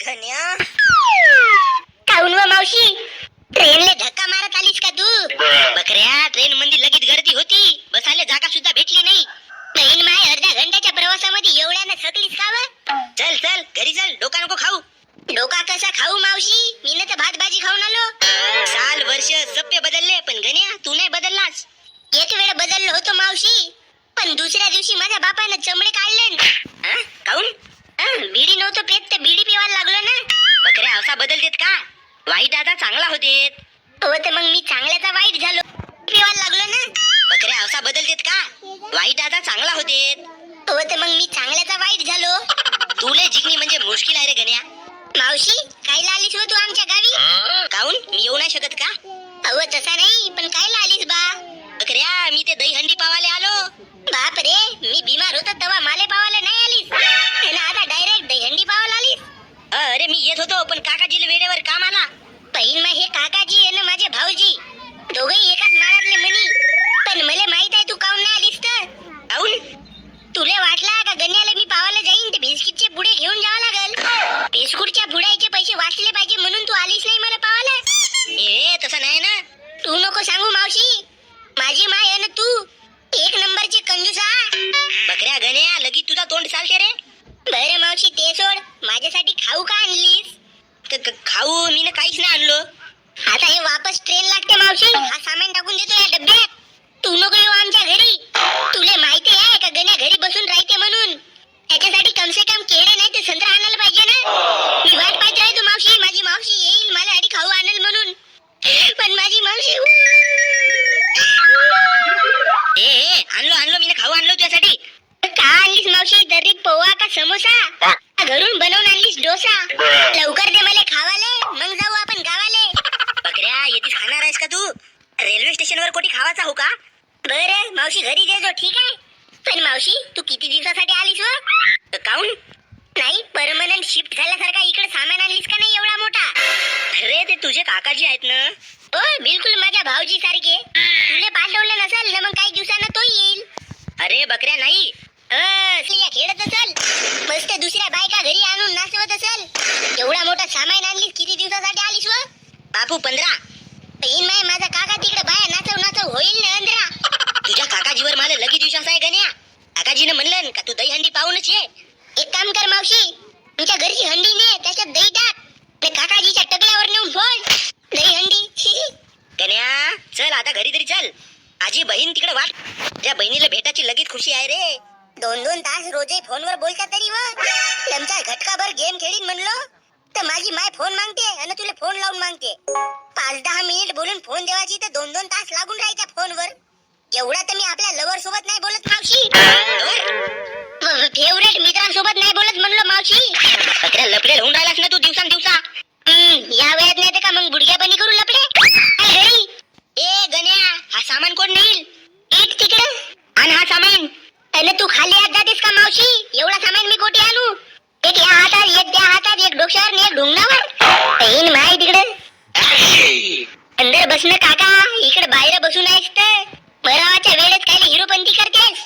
गण्या काऊन व मावशी? ट्रेनले धक्का मारत आलीस का तू? बकऱ्या ट्रेन मध्ये लगेच गर्दी होती. बसायला जागा सुद्धा भेटली नाही. ट्रेन माय अर्ध्या घंट्याच्या प्रवासामध्ये एवढ्यानं थकलीस का व? चल चल घरी चल डोका नको खाऊ. डोका कसा खाऊ मावशी? मी तर भात भाजी खाऊन आलो. साल वर्ष सप्य बदलले पण गण्या तू नाही बदललास. एक वेळ बदललो होतो मावशी पण दुसऱ्या दिवशी माझ्या बापानं चमडे काढले काऊन? बिडी नव्हतं पेत ते बिडी पिवायला लागलो ना. बकरे असा बदलतेत का? वाईट आता चांगला होते हो तर मग मी चांगल्याचा वाईट झालो. पिवायला लागलो ना. बकरे असा बदलतेत का? वाईट आता चांगला होते हो तर मग मी चांगल्याचा वाईट झालो. तुले जिंकणी म्हणजे मुश्किल आहे रे गण्या. मावशी काय आलीस हो तू आमच्या गावी? काऊन? मी येऊ नाही शकत का? अहो तसा नाही पण काय आलीस बा? बकऱ्या मी ते दही हंडी पावाले होतो पण काकाजीला वेळेवर काम आला बहीण मग हे काकाजी आणि माझे भाऊजी. दोघही एकाच माळातले म्हणी पण मला माहीत आहे तू काऊन नाही आलीस तर? काऊन? तुले वाटला का गण्याला मी पावायला जाईन ते बिस्किटचे पुढे घेऊन जावं लागल? बिस्कुटच्या पुड्याचे पैसे वाचले पाहिजे म्हणून तू आलीस नाही मला पावायला ए तसं नाही ना. तू नको सांगू मावशी. माझी माय आहे ना तू. एक नंबरची कंजूसा. बकऱ्या गण्या लगेच तुझा तोंड चालते रे. बरे मावशी ते सोड. माझ्यासाठी खाऊ का आणलीस? क- क- खाऊ मी काहीच नाही आणलो. आता हे वापस ट्रेन लागते मावशी. हा सामान टाकून देतो या डब्यात. तू नको येऊ आमच्या घरी. तुले माहिती आहे का गण्या घरी बसून राहते म्हणून? त्याच्यासाठी कम से कम केळे नाही ते संत्रा आणायला पाहिजे ना? मी वाट पाहत राहतो मावशी. माझी मावशी येईल मला आधी खाऊ आणेल म्हणून. पण माझी मावशी ए ए आणलो आणलो मी खाऊ आणलो तुझ्यासाठी. का आणलीस मावशी? दर्रीत पोहा का समोसा? घरून बनवून आणलीस डोसा? लवकर दे मला खावाले मग जाऊ आपण गावाले. बकऱ्या येतीस खाणार आहेस का तू? रेल्वे स्टेशनवर कोठी खावाचा हो का? बरं मावशी घरी देजो ठीक आहे. पण मावशी तू किती दिवसासाठी आलीस व? काऊन? नाही परमनंट शिफ्ट झाल्यासारखा इकडे सामान आणलीस का नाही एवढा मोठा? अरे ते तुझे काकाजी आहेत ना. हो बिलकुल माझ्या भाऊजी सारखे तुले पाठवलं नसेल ना मग काही दिवसानं तो येईल. अरे बकऱ्या नाही. खेळत असल? मस्त दुसऱ्या बायका घरी आणून नाचवत असल? एवढा मोठा सामान आणलीस किती दिवसासाठी आलीस व बापू पंधरा. बहीण माय माझा काका तिकडे बाया नाचव नाचव होईल ना अंधरा? तुझ्या काकाजीवर मला लगेच विश्वास आहे गण्या काकाजीनं म्हणलं का तू दही हंडी पाहूनच ये. एक काम कर मावशी तुमच्या घरची हंडी ने त्याच्यात दही टाक आणि काकाजीच्या टकल्यावर नेऊन फोड. दही हंडी गण्या चल आता घरी तरी चल. आजी बहीण तिकडे वाट. त्या बहिणीला भेटाची लगेच खुशी आहे रे. दोन दोन तास रोजे फोनवर बोलता तरी लमचा घटकाभर गेम खेळीन म्हणलो तर माझी माय फोन मागते आणि तुला फोन लावून मागते. पाच दहा मिनिट बोलून फोन देवाची तर दोन दोन तास लागून राहायच्या फोनवर. एवढा तर मी आपल्या लवर सोबत नाही बोलत मावशी. फेवरेट मित्रांसोबत नाही बोलत म्हणलो मावशी. लपडे होऊन राहिलास ना तू दिवसा हम्म, या वेळात नाही का मग बुडक्या बनी करू लपडे? ए गण्या हा सामान कोण नेईल एक तिकडं आणि हा सामान आणि तू खाली हात जातेस का मावशी? एवढा सामान मी कोठे आणू? एक या हातात एक त्या हातात एक डोक्यावर एक ढुंगणावर येईन माय तिकडे. अंदर बसणं काका. इकडे बाहेर बसून आहेस तर. बरावाच्या वेळेत काय हिरोपंती करतेस?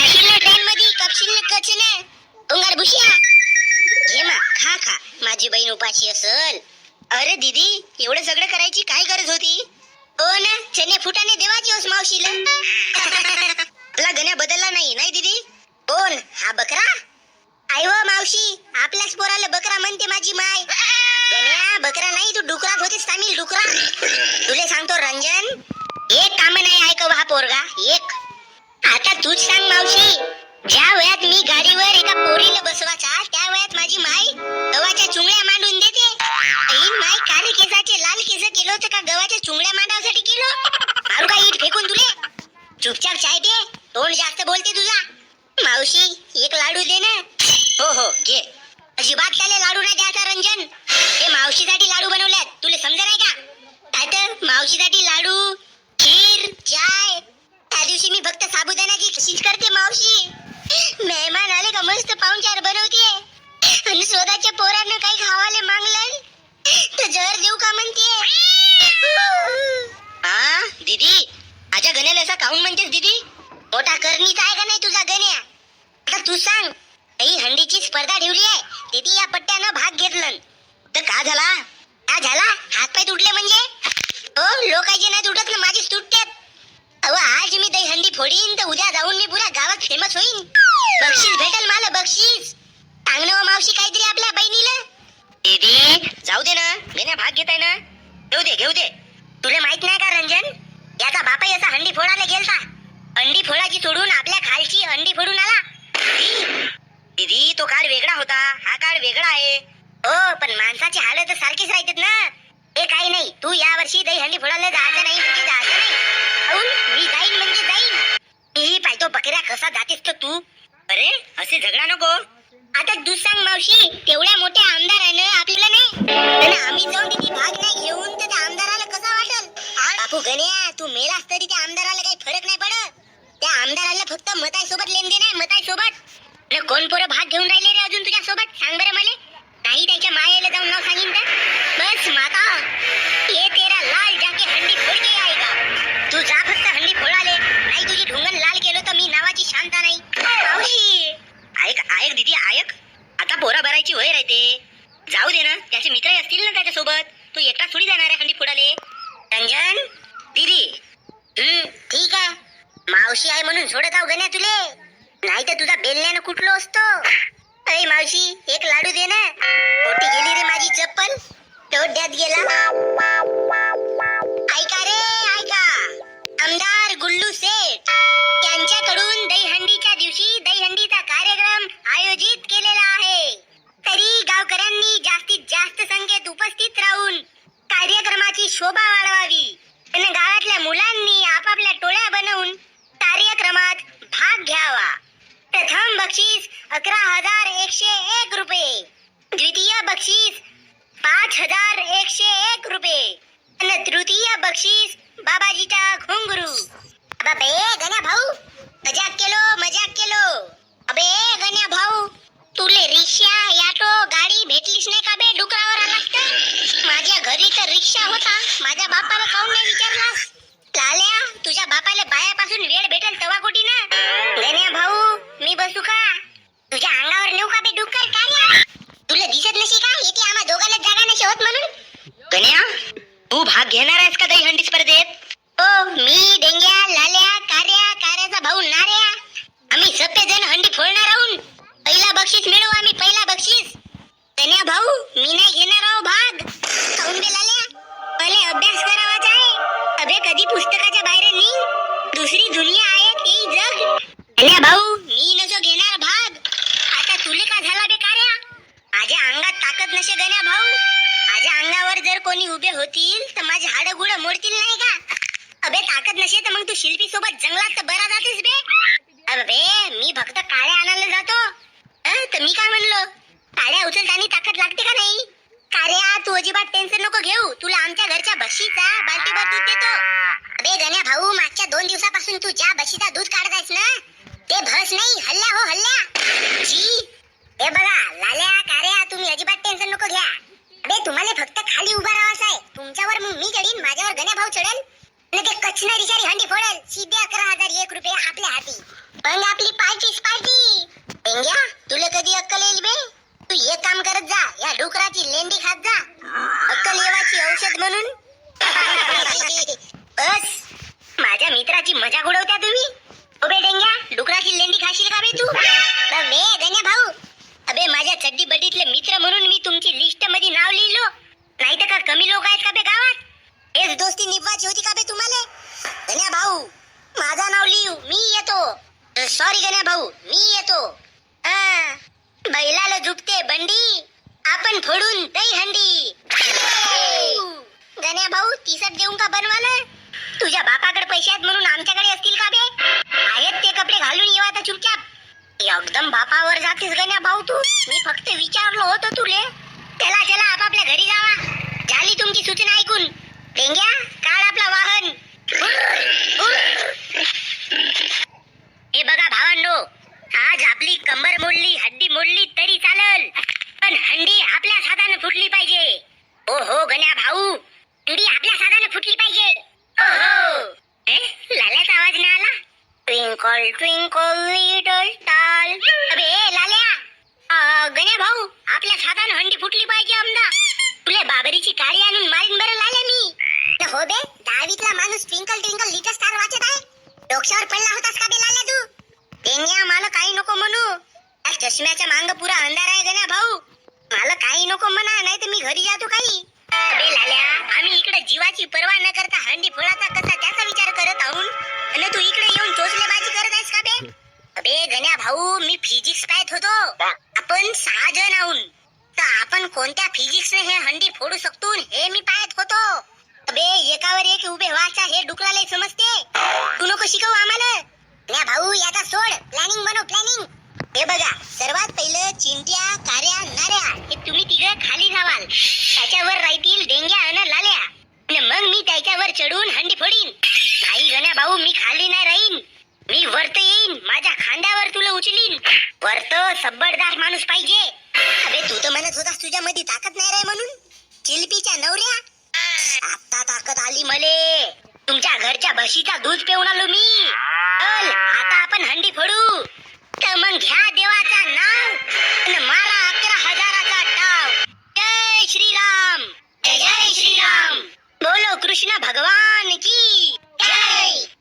कशील ट्रेन मध्ये कपशील ना कच भुशिया. घे मा खा खा. माझी बहीण उपाशी असल. अरे दीदी एवढं सगळं करायची काय गरज होती? हो ना चने फुटाने देवाची होस मावशीला. आपला गण्या बदलला नाही नाही दीदी? कोण हा बकरा? आई व मावशी आपल्याच पोराला बकरा म्हणते माझी माय. गण्या बकरा नाही तू डुकरात होतीस तामिल डुकरा तुले सांगतो रंजन एक काम नाही ऐकव हा पोरगा एक. आता तूच सांग मावशी ज्या वयात मी गाडीवर एका पोरीला बसवाचा त्या वयात माझी माय गव्हाच्या चुंगड्या मांडून देते. ऐन माय काळे केसाचे लाल केस केलं होतं का गव्हाच्या चुंगड्या मांडासाठी केलं? मारू का ईट फेकून तुले? चुपचाप चाय पे तोंड जास्त बोलते तुझा मावशी एक लाडू दे ना हो हो घे अजिबात त्याला लाडू नाही द्यायचा रंजन हे मावशीसाठी लाडू बनवल्यात तुला समजा नाही का काय तर मावशीसाठी लाडू खीर चाय त्या दिवशी मी फक्त साबुदाण्याची खिशीच करते मावशी मेहमान आले का मस्त पाहुणचार बनवते आणि स्वतःच्या पोरांना काही खावाले मागलं तर जर देऊ का म्हणते हा दीदी माझ्या गण्याला असा काऊन म्हणतेस दीदी मोठा आहे का नाही तुझा गण्या? आता तू सांग. ही हंडीची स्पर्धा ठेवली आहे. तेथे या पट्ट्यानं भाग घेतलं तर का झाला? का झाला? हात पाय तुटले म्हणजे? हो लोकांचे नाही तुटत ना माझीच तुटतात अहो आज मी दही हंडी फोडीन तर उद्या जाऊन मी पुऱ्या गावात फेमस होईन. बक्षीस भेटल मला बक्षीस. सांग ना हो मावशी काहीतरी आपल्या बहिणीला. दीदी जाऊ दे ना. मी ना भाग घेताय ना. घेऊ दे घेऊ दे. तुला माहीत नाही का रंजन? याचा बापा याचा हंडी फोडायला गेलता. अंडी फोडायची सोडून आपल्या खालची अंडी फोडून आला. दीदी तो काळ वेगळा होता. हा काळ वेगळा आहे. हो पण माणसाची हालत तर सारखीच राहतात ना. ए काही नाही. तू या वर्षी दही हंडी फोडायला जायचं नाही म्हणजे जायचं नाही. मी जाईन म्हणजे जाईन. मी पाहतो बकऱ्या कसा जातेस तर तू? अरे असे झगडा नको. आता तू सांग मावशी. तेवढ्या मोठ्या आमदारानं आपल्याला नाही. आम्ही जाऊन तिथे भाग नाही घेऊन तर त्या आमदाराला कसा वाटल? बापू गण्या तू मेलास तरी त्या आमदाराला काही फरक नाही पडत त्या आमदाराला फक्त मताय सोबत लेनदेन आहे मताय सोबत कोण पोरं भाग घेऊन राहिले रे अजून तुझ्या सोबत सांग बरं मला. काही त्याच्या मायेला जाऊन नाव सांगीन तर. बस माता. ये तेरा लाल जाके हंडी फोड के आएगा तू जा फक्त हंडी फोडाले नाही तुझी ढुंगण लाल केलं तर मी नावाची शांता नाही. मावशी. ऐक ऐक दीदी ऐक. आता पोरा भरायची वय राहते. जाऊ दे ना. त्याचे मित्रही असतील ना त्याच्यासोबत. तू एकटा थोडी जाणार आहे हंडी फोडाले रंजन दीदी हम्म ठीक आहे मावशी आहे म्हणून सोडत आहो गण्या तुले. नाही तर तुझा बेलण्यानं कुठलो असतो? अरे मावशी एक लाडू दे ना. कोटी गेली रे माझी चप्पल. तोड्यात गेला. ऐका रे ऐका. आमदार गुल्लू सेठ त्यांच्याकडून दहीहंडीच्या दिवशी दहीहंडीचा कार्यक्रम आयोजित केलेला आहे. तरी गावकऱ्यांनी जास्तीत जास्त संख्येत उपस्थित राहून कार्यक्रमाची शोभा बक्षीस अकरा हजार एकशे एक रुपये. द्वितीय बक्षीस पाच हजार एकशे एक रुपये. आणि तृतीय बक्षीस बाबाजीचा घुंगरू. अबे गण्या भाऊ मजाक केलो मजाक केलो. भाग घेणार आहेस का दहीहंडी स्पर्धेत? ओ मी डेंग्या लाल्या कार्या कार्याचा भाऊ नार्या आम्ही सगळे जण हंडी फोडणार आहोत. पहिला बक्षीस मिळवू आम्ही पहिला बक्षीस. तन्या भाऊ मी नाही घेणार आहो भाग. काऊन बे लाल्या. पहिले अभ्यास करावाचा आहे. अबे कधी पुस्तकाच्या बाहेर निघ. दुसरी दुनिया आहे ते जग. तन्या भाऊ मी नसो घेणार भाग आता तुले का झाला बे कार्या माझ्या अंगात ताकद नसे गण्या भाऊ माझ्या अंगावर जर कोणी उभे होतील तर माझे हाड गुड मोडतील नाही का? अबे ताकद नसे तर मग तू शिल्पी सोबत जंगलात तर बरा जातेस बे. अबे मी फक्त काळ्या आणायला जातो. तर मी काय म्हणलो? काळ्या उचलताना ताकद लागते का नाही? कार्या तू अजिबात टेन्शन नको घेऊ. तुला आमच्या घरच्या बशीचा बाल्टीभर दूध देतो. अबे गण्या भाऊ मागच्या दोन दिवसापासून तू ज्या बशीचा दूध काढतायस ना ते भस नाही. हल्ल्या हो हल्ल्या. जी हे बघा लाल्या कार्या तुम्ही अजिबात टेन्शन नको घ्या. अबे तुम्हाला फक्त खाली उभा राहायचं आहे. तुमच्यावर मग मी चढीन माझ्यावर गण्या भाऊ चढेल. आणि ते कचना रिचारी हंडी फोडेल. सीधे अकरा हजार एक रुपये आपल्या हाती. पण आपली पार्टीच पार्टी पेंग्या तुला कधी अक्कल येईल बे? तू एक काम करत जा या डुकराची लेंडी खात जा. अक्कल येवाची औषध म्हणून. बस. माझ्या मित्राची मजा उडवत्या तुम्ही? अबे डेंग्या डुकराची लेंडी खाशील का बे तू? बे गण्या भाऊ. अबे माझ्या चड्डी बड्डीतले मित्र म्हणून मी तुमची लिस्टमध्ये नाव लिहिलो. नाही तर का कमी लोक आहेत का बे गावात? हेच दोस्ती निभवायची होती का बे तुम्हाला? गण्या भाऊ माझा नाव लिहू मी येतो. सॉरी गण्या भाऊ मी येतो. बैलाला झुपते बंडी. आपण फोडून दही हंडी. गण्या भाऊ तिसट देऊन का बनवाला? तुझ्या बापाकडे पैसे आहेत म्हणून आमच्याकडे असतील का बे? आहेत ते कपडे घालून येवा आता चुपचाप. एकदम बापावर जातीस गण्या भाऊ तू. मी फक्त विचारलो होतो तुले. चला चला आपापल्या घरी जावा. झाली तुमची सूचना ऐकून. डेंग्या काढ आपला वाहन. हे बघा भावांनो आज आपली कंबर मोडली हड्डी मोडली तरी चालल. पण हंडी आपल्या साधानं फुटली पाहिजे. ओ हो गण्या भाऊ तुडी आपल्या साधानं फुटली पाहिजे. ट्विंकल ट्विंकल लिटल स्टार अबे लाल्या. गण्या भाऊ आपल्या छातान हंडी फुटली पाहिजे आमदा. तुले बाबरीची काळी आणून मारीन बरं लाले मी. हो बे दहावीतला माणूस ट्विंकल ट्विंकल लिटल स्टार वाचत आहे. डोक्यावर पडला होतास का बे लाल्या तू? टेंग्या मला काही नको म्हणू. त्या चष्म्याच्या मांग पुरा अंधार आहे गण्या भाऊ. मला काही नको म्हणा नाही तर मी घरी जातो काही. अबे लाल्या आम्ही इकडे जीवाची पर्वा कोणत्या फिजिक्सने हे हंडी फोडू शकतो हे मी पाहत होतो? अबे एकावर एक उभे व्हायचा हे डुकराला समजते. तू नको शिकवू आम्हाला. गण्या भाऊ याचा सोड. प्लॅनिंग बनव प्लॅनिंग हे बघा सर्वात पहिलं चिंट्या कार्या नाऱ्या हे तुम्ही तिघं खाली जावाल त्याच्यावर राहतील डेंग्या आणि लाल्या. आणि मग मी त्याच्यावर चढून हंडी फोडीन. नाही गण्या भाऊ मी खाली नाही राहीन. मी वरत येईन. माझ्या खांद्यावर तुला उचलीन. वरत सबडदार माणूस पाहिजे. तू तर म्हणत होतास तुझ्या मध्ये ताकद नाही रे म्हणून. चिलपीच्या नवऱ्या. आता ताकद आली मले. तुमच्या घरच्या म्हशीचा दूध पिऊन आलो मी. चल आता आपण हंडी फोडू. तर मग घ्या देवाचा नाव आणि मारा अकरा हजाराचा डाव. जय श्रीराम. जय जय श्रीराम. बोलो कृष्ण भगवान की. जय.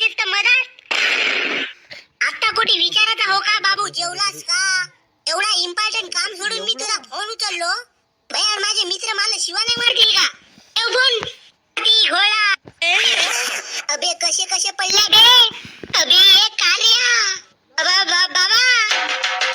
येतेस तर मधात? आता कुठे विचारायचा हो का बाबू? जेवलास का? एवढा इम्पॉर्टंट काम सोडून मी तुला फोन उचललो. भयार माझे मित्र मला शिवाने मारतील का? ठेव फोन ती घोळा अबे कसे कसे पडले बे? अबे कालिया बाबा बाबा.